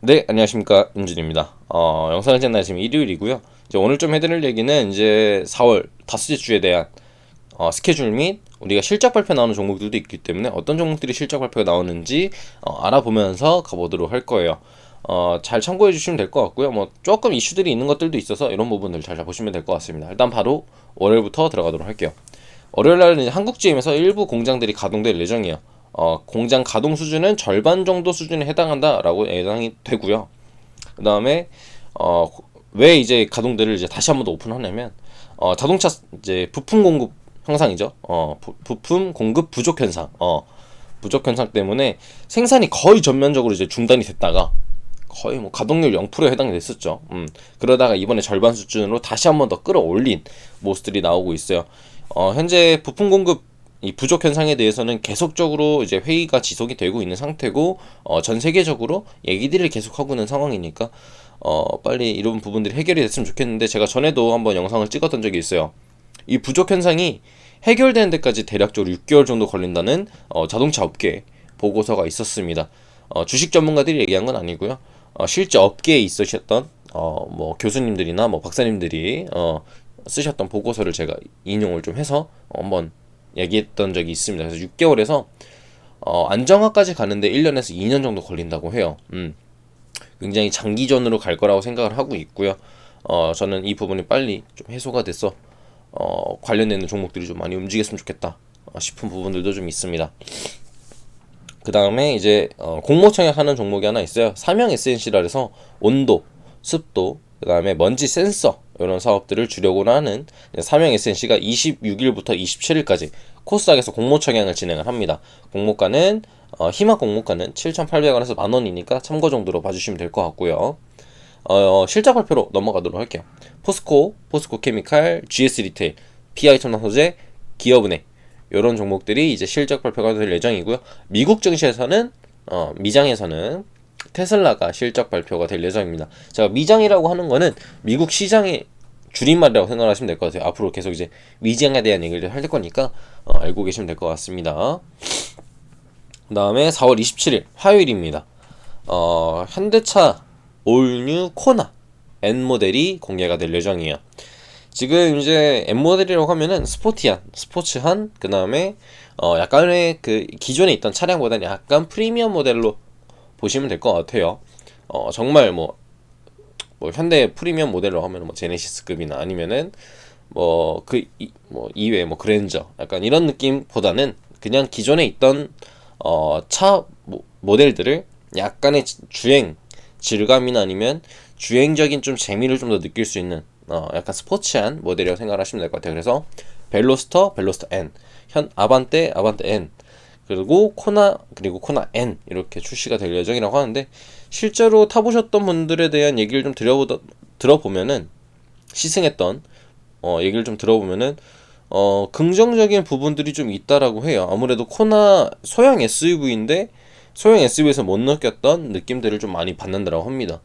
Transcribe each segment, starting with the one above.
네, 안녕하십니까. 윤준입니다. 어, 영상을 찍는 날 지금 일요일이고요. 이제 오늘 좀 해드릴 얘기는 이제 4월 다섯째 주에 대한 어, 스케줄 및 우리가 실적 발표 나오는 종목들도 있기 때문에 어떤 종목들이 실적 발표가 나오는지 어, 알아보면서 가보도록 할 거예요. 어, 잘 참고해 주시면 될 것 같고요. 뭐 조금 이슈들이 있는 것들도 있어서 이런 부분들 잘 보시면 될 것 같습니다. 일단 바로 월요일부터 들어가도록 할게요. 월요일 날은 한국 GM에서 일부 공장들이 가동될 예정이에요. 어, 공장 가동 수준은 절반 정도 수준에 해당한다라고 예상이 되고요. 그 다음에 어, 왜 이제 가동들을 이제 다시 한 번 더 오픈하냐면 어, 자동차 이제 부품 공급 현상이죠. 어, 부, 부품 공급 부족 현상. 어, 부족 현상 때문에 생산이 거의 전면적으로 이제 중단이 됐다가 거의 뭐 가동률 0%에 해당이 됐었죠. 음, 그러다가 이번에 절반 수준으로 다시 한 번 더 끌어올린 모습들이 나오고 있어요. 어, 현재 부품 공급 이 부족 현상에 대해서는 계속적으로 이제 회의가 지속이 되고 있는 상태고 어, 전 세계적으로 얘기들을 계속하고 있는 상황이니까 어, 빨리 이런 부분들이 해결이 됐으면 좋겠는데 제가 전에도 한번 영상을 찍었던 적이 있어요. 이 부족 현상이 해결되는 데까지 대략적으로 6개월 정도 걸린다는 어, 자동차 업계 보고서가 있었습니다. 어, 주식 전문가들이 얘기한 건 아니고요. 어, 실제 업계에 있으셨던 어, 뭐 교수님들이나 뭐 박사님들이 어, 쓰셨던 보고서를 제가 인용을 좀 해서 한번 얘기했던 적이 있습니다. 그래서 6개월에서 어, 안정화까지 가는데 1년에서 2년 정도 걸린다고 해요. 음, 굉장히 장기전으로 갈 거라고 생각을 하고 있고요. 어, 저는 이 부분이 빨리 좀 해소가 돼서 어, 관련되는 종목들이 좀 많이 움직였으면 좋겠다 어, 싶은 부분들도 좀 있습니다. 그 다음에 이제 어, 공모 청약하는 종목이 하나 있어요. 삼형 SNC라 해서 온도, 습도, 그 다음에 먼지 센서 이런 사업들을 주려고 하는 삼형 SNC가 26일부터 27일까지 코스닥에서 공모 청약을 진행을 합니다. 공모가는 어, 희망 공모가는 7,800원에서 만원이니까 참고 정도로 봐주시면 될 것 같고요. 어, 실적 발표로 넘어가도록 할게요. 포스코, 포스코 케미칼, GS 리테일, PI 첨단 소재, 기업은행 이런 종목들이 이제 실적 발표가 될 예정이고요. 미국 증시에서는 어, 미장에서는 테슬라가 실적 발표가 될 예정입니다. 제가 미장이라고 하는 거는 미국 시장의 줄임말이라고 생각하시면 될 것 같아요. 앞으로 계속 이제 미장에 대한 얘기를 할 거니까 어, 알고 계시면 될 것 같습니다. 그 다음에 4월 27일 화요일입니다. 어, 현대차 올뉴 코나 N 모델이 공개가 될 예정이에요. 지금 이제 M 모델이라고 하면은 스포티한, 스포츠한, 그 다음에 어 약간의 그 기존에 있던 차량보다는 약간 프리미엄 모델로 보시면 될 것 같아요. 어 정말 뭐, 뭐 현대 프리미엄 모델로 하면 뭐 제네시스급이나 아니면은 뭐 그뭐 이외에 뭐 그랜저 약간 이런 느낌보다는 그냥 기존에 있던 어차 모델들을 약간의 주행 질감이나 아니면 주행적인 좀 재미를 좀 더 느낄 수 있는 어, 약간 스포츠한 모델이라고 생각하시면 될 것 같아요. 그래서 벨로스터, 벨로스터 N, 현 아반떼, 아반떼 N, 그리고 코나 그리고 코나 N 이렇게 출시가 될 예정이라고 하는데 실제로 타보셨던 분들에 대한 얘기를 좀 들어보다 들어보면은 시승했던 어, 얘기를 좀 들어보면은 어, 긍정적인 부분들이 좀 있다라고 해요. 아무래도 코나 소형 SUV인데 소형 SUV에서 못 느꼈던 느낌들을 좀 많이 받는다라고 합니다.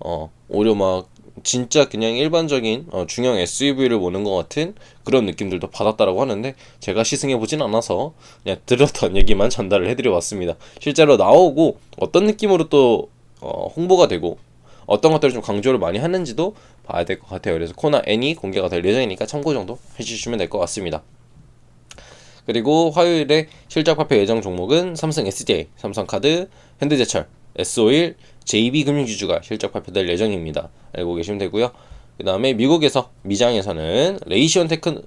어, 오히려 막 진짜 그냥 일반적인 어, 중형 SUV를 보는 것 같은 그런 느낌들도 받았다라고 하는데 제가 시승해 보진 않아서 그냥 들었던 얘기만 전달을 해드려 왔습니다. 실제로 나오고 어떤 느낌으로 또 어, 홍보가 되고 어떤 것들을 좀 강조를 많이 하는지도 봐야 될 것 같아요. 그래서 코나 N이 공개가 될 예정이니까 참고 정도 해주시면 될 것 같습니다. 그리고 화요일에 실적 발표 예정 종목은 삼성 SDI, 삼성카드, 현대제철, S51, JB금융지주가 실적 발표될 예정입니다. 알고 계시면 되고요. 그 다음에 미국에서 미장에서는 레이시온 테크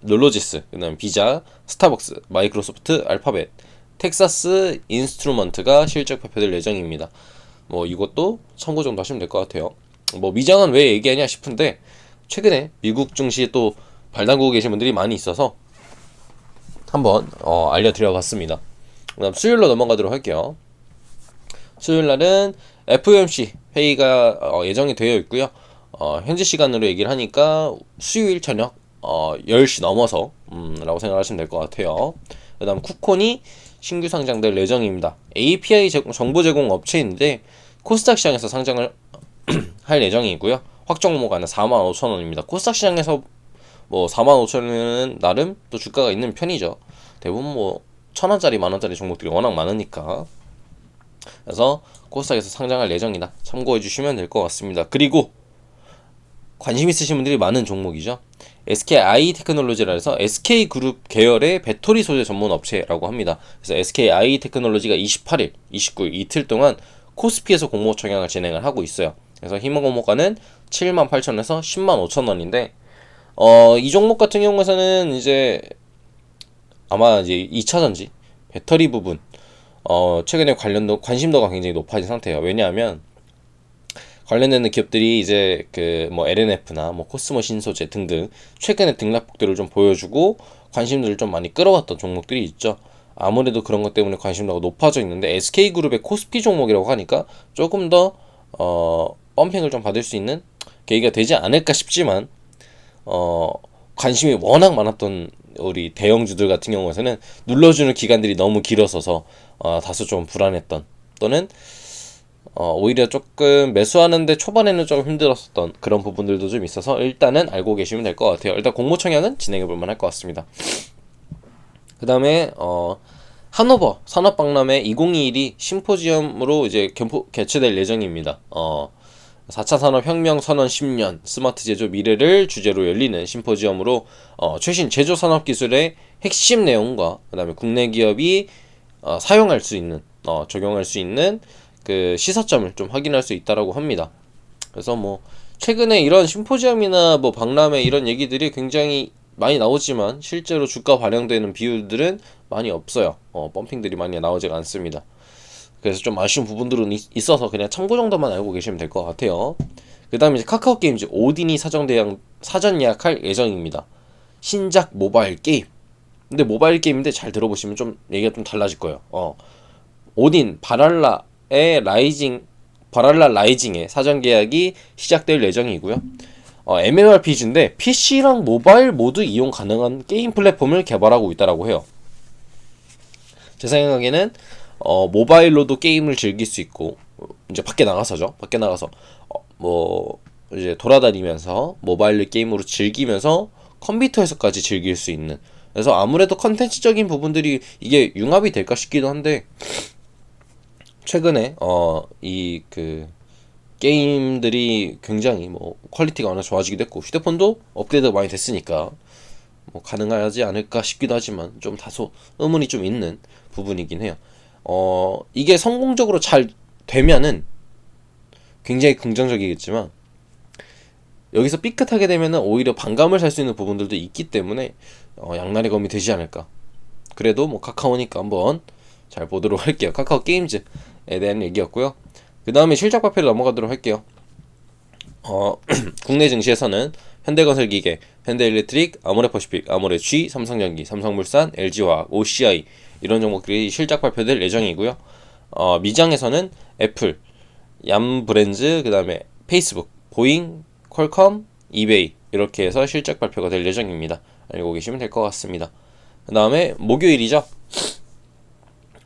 놀로지스, 그 다음 비자, 스타벅스, 마이크로소프트, 알파벳, 텍사스 인스트루먼트가 실적 발표될 예정입니다. 뭐 이것도 참고 정도 하시면 될 것 같아요. 뭐 미장은 왜 얘기하냐 싶은데 최근에 미국 증시에 또 발담그고 계신 분들이 많이 있어서 한번 어, 알려드려 봤습니다. 그다음 수요일로 넘어가도록 할게요. 수요일 날은 FOMC 회의가 어, 예정이 되어 있고요. 어, 현지 시간으로 얘기를 하니까 수요일 저녁 어, 10시 넘어서 음, 라고 생각하시면 될 것 같아요. 그 다음 쿠콘이 신규 상장될 예정입니다. API 제공, 정보 제공 업체인데 코스닥 시장에서 상장을 할 예정이고요. 확정 목가는 45,000원입니다. 코스닥 시장에서 뭐 45,000원은 나름 또 주가가 있는 편이죠. 대부분 뭐 천원짜리 만원짜리 종목들이 워낙 많으니까 그래서 코스닥에서 상장할 예정이다. 참고해 주시면 될 것 같습니다. 그리고 관심 있으신 분들이 많은 종목이죠. SKI 테크놀로지라 해서 SK그룹 계열의 배터리 소재 전문 업체라고 합니다. 그래서 SKI 테크놀로지가 28일, 29일 이틀 동안 코스피에서 공모 청약을 진행을 하고 있어요. 그래서 희망 공모가는 7만 8천에서 10만 5천 원인데 어, 이 종목 같은 경우에는 이제 아마 이제 2차 전지 배터리 부분 어, 최근에 관련도 관심도가 굉장히 높아진 상태예요. 왜냐하면 관련되는 기업들이 이제 그 뭐 LNF나 뭐 코스모 신소재 등등 최근에 등락폭들을 좀 보여주고 관심들을 좀 많이 끌어왔던 종목들이 있죠. 아무래도 그런 것 때문에 관심도가 높아져 있는데 SK그룹의 코스피 종목이라고 하니까 조금 더 어, 펌핑을 좀 받을 수 있는 계기가 되지 않을까 싶지만 어, 관심이 워낙 많았던 우리 대형주들 같은 경우에는 눌러주는 기간들이 너무 길어서서 어, 다소 좀 불안했던 또는 어, 오히려 조금 매수하는데 초반에는 좀 힘들었었던 그런 부분들도 좀 있어서 일단은 알고 계시면 될 것 같아요. 일단 공모 청약은 진행해 볼 만할 것 같습니다. 그 다음에 어, 하노버 산업박람회 2021이 심포지엄으로 이제 개포, 개최될 예정입니다. 어, 4차 산업혁명 선언 10년 스마트 제조 미래를 주제로 열리는 심포지엄으로 어, 최신 제조 산업 기술의 핵심 내용과 그다음에 국내 기업이 어, 사용할 수 있는 어, 적용할 수 있는 그 시사점을 좀 확인할 수 있다라고 합니다. 그래서 뭐 최근에 이런 심포지엄이나 뭐 박람회 이런 얘기들이 굉장히 많이 나오지만 실제로 주가 반영되는 비율들은 많이 없어요. 어, 펌핑들이 많이 나오지가 않습니다. 그래서 좀 아쉬운 부분들은 있, 어서 그냥 참고 정도만 알고 계시면 될 것 같아요. 그 다음에 카카오 게임즈 오딘이 사전 대양 사전 예약할 예정입니다. 신작 모바일 게임. 근데 모바일 게임인데 잘 들어보시면 좀 얘기가 좀 달라질 거예요. 어. 오딘 바랄라의 라이징 바랄라 라이징의 사전 계약이 시작될 예정이고요. 어, MMORPG인데 PC랑 모바일 모두 이용 가능한 게임 플랫폼을 개발하고 있다라고 해요. 제 생각에는 어, 모바일로도 게임을 즐길 수 있고 이제 밖에 나가서죠. 밖에 나가서 어, 뭐 이제 돌아다니면서 모바일 게임으로 즐기면서 컴퓨터에서까지 즐길 수 있는 그래서 아무래도 컨텐츠적인 부분들이 이게 융합이 될까 싶기도 한데 최근에 어 이 그 게임들이 굉장히 뭐 퀄리티가 워낙 좋아지기도 했고 휴대폰도 업그레이드가 많이 됐으니까 뭐 가능하지 않을까 싶기도 하지만 좀 다소 의문이 좀 있는 부분이긴 해요. 어, 이게 성공적으로 잘 되면은 굉장히 긍정적이겠지만 여기서 삐끗하게 되면은 오히려 반감을 살 수 있는 부분들도 있기 때문에 어, 양날의 검이 되지 않을까. 그래도 뭐 카카오니까 한번 잘 보도록 할게요. 카카오 게임즈에 대한 얘기였고요. 그 다음에 실적 발표를 넘어가도록 할게요. 어, 국내 증시에서는 현대건설기계, 현대일렉트릭, 아모레퍼시픽, 아모레G, 삼성전기, 삼성물산, LG화학, OCI 이런 종목들이 실적 발표될 예정이고요. 어, 미장에서는 애플, 얌브랜즈, 그 다음에 페이스북, 보잉, 퀄컴, 이베이 이렇게 해서 실적 발표가 될 예정입니다. 알고 계시면 될 것 같습니다. 그 다음에 목요일이죠.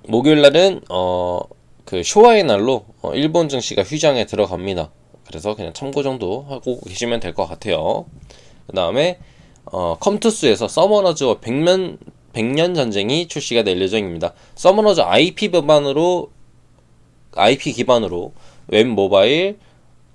목요일 날은 어, 그 쇼와의 날로 어, 일본 증시가 휴장에 들어갑니다. 그래서 그냥 참고 정도 하고 계시면 될 것 같아요. 그 다음에 어, 컴투스에서 서머너즈와 백면 백년 전쟁이 출시가 될 예정입니다. 서머너즈 IP 기반으로 IP 기반으로 웹 모바일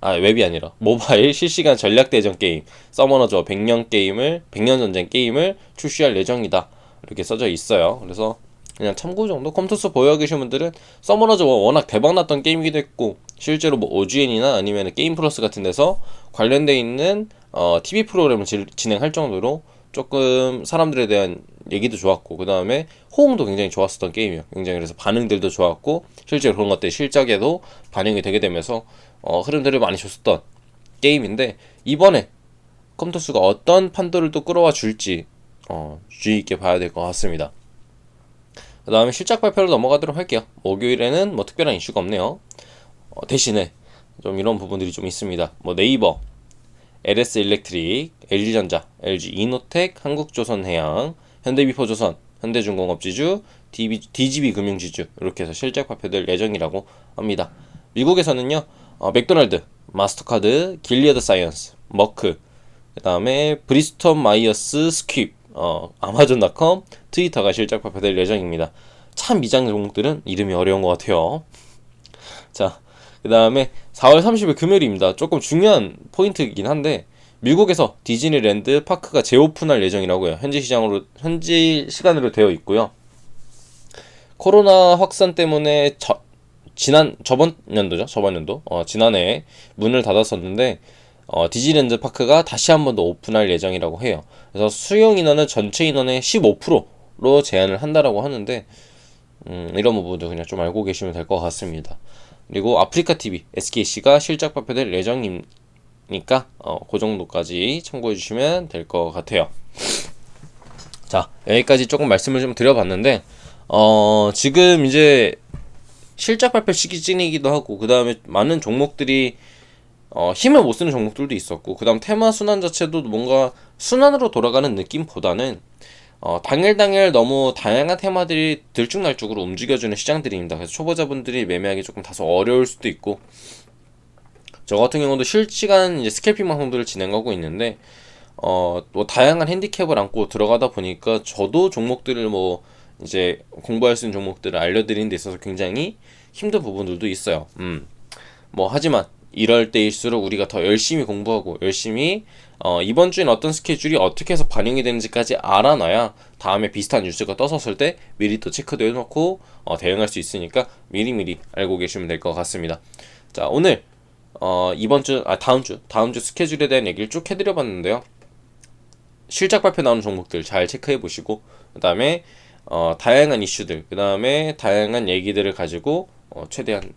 아 웹이 아니라. 모바일 실시간 전략 대전 게임. 서머너즈와 백년 게임을 백년 전쟁 게임을 출시할 예정이다. 이렇게 써져 있어요. 그래서 그냥 참고 정도? 컴투스 보여 계신 분들은 서머너즈 워낙 대박났던 게임이기도 했고 실제로 뭐 OGN이나 아니면 게임 플러스 같은 데서 관련돼 있는 어, TV 프로그램을 지, 진행할 정도로 조금 사람들에 대한 얘기도 좋았고 그 다음에 호응도 굉장히 좋았었던 게임이에요. 굉장히 그래서 반응들도 좋았고 실제로 그런 것들이 실적에도 반영이 되게 되면서 어, 흐름들을 많이 줬었던 게임인데 이번에 컴퓨터수가 어떤 판도를 또 끌어와 줄지 어, 주의 있게 봐야 될 것 같습니다. 그 다음에 실적 발표로 넘어가도록 할게요. 목요일에는 뭐 특별한 이슈가 없네요. 어, 대신에 좀 이런 부분들이 좀 있습니다. 뭐 네이버, LS 일렉트릭, LG전자, LG 이노텍, 한국조선해양, 현대비포조선, 현대중공업지주, DB, DGB 금융지주 이렇게 해서 실적 발표될 예정이라고 합니다. 미국에서는요, 어, 맥도날드, 마스터카드, 길리어드 사이언스, 머크, 그 다음에 브리스톤 마이어스 스킵, 어, 아마존닷컴, 트위터가 실적 발표될 예정입니다. 참 미장 종목들은 이름이 어려운 것 같아요. 자, 그 다음에 4월 30일 금요일입니다. 조금 중요한 포인트이긴 한데 미국에서 디즈니랜드 파크가 재오픈할 예정이라고요. 현지 시장으로 현지 시간으로 되어 있고요. 코로나 확산 때문에 저, 지난 저번 연도죠. 저번 연도 어, 지난해 문을 닫았었는데 어, 디즈니랜드 파크가 다시 한 번 더 오픈할 예정이라고 해요. 그래서 수용 인원은 전체 인원의 15%로 제한을 한다라고 하는데 음, 이런 부분도 그냥 좀 알고 계시면 될 것 같습니다. 그리고 아프리카 TV SKC가 실적 발표될 예정이니까 어, 그 정도까지 참고해 주시면 될 것 같아요. 자 여기까지 조금 말씀을 좀 드려봤는데 어, 지금 이제 실적 발표 시기쯤이기도 하고 그 다음에 많은 종목들이 어, 힘을 못 쓰는 종목들도 있었고 그 다음 테마 순환 자체도 뭔가 순환으로 돌아가는 느낌보다는 어, 당일 당일 너무 다양한 테마들이 들쭉날쭉으로 움직여주는 시장들입니다. 그래서 초보자분들이 매매하기 조금 다소 어려울 수도 있고 저 같은 경우도 실시간 이제 스캘핑 방송들을 진행하고 있는데 어, 뭐 다양한 핸디캡을 안고 들어가다 보니까 저도 종목들을 뭐 이제 공부할 수 있는 종목들을 알려드리는 데 있어서 굉장히 힘든 부분들도 있어요. 음. 뭐 하지만 이럴 때일수록 우리가 더 열심히 공부하고 열심히 어, 이번 주엔 어떤 스케줄이 어떻게 해서 반영이 되는지까지 알아놔야 다음에 비슷한 뉴스가 떠섰을 때 미리 또 체크도 해놓고 어, 대응할 수 있으니까 미리미리 알고 계시면 될 것 같습니다. 자 오늘 어, 이번 주, 아 다음 주, 다음 주 스케줄에 대한 얘기를 쭉 해드려봤는데요. 실적 발표 나오는 종목들 잘 체크해 보시고 그 다음에 어, 다양한 이슈들, 그 다음에 다양한 얘기들을 가지고 어, 최대한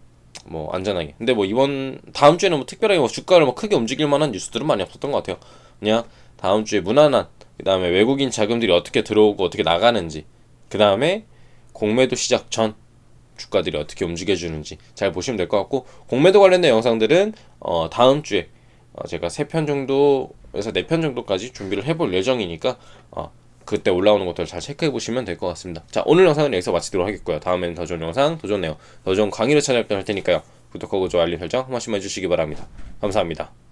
뭐 안전하게. 근데 뭐 이번 다음 주에는 뭐 특별하게 뭐 주가를 뭐 크게 움직일 만한 뉴스들은 많이 없었던 것 같아요. 그냥 다음 주에 무난한 그 다음에 외국인 자금들이 어떻게 들어오고 어떻게 나가는지 그 다음에 공매도 시작 전 주가들이 어떻게 움직여주는지 잘 보시면 될 것 같고 공매도 관련된 영상들은 어 다음 주에 어 제가 세 편 정도에서 네 편 정도까지 준비를 해볼 예정이니까 어 그때 올라오는 것들 잘 체크해 보시면 될 것 같습니다. 자 오늘 영상은 여기서 마치도록 하겠고요. 다음에는 더 좋은 영상, 더 좋은 내용, 더 좋은 강의를 찾아뵐 테니까요. 구독하고 좋아요, 알림 설정 한 번씩만 해주시기 바랍니다. 감사합니다.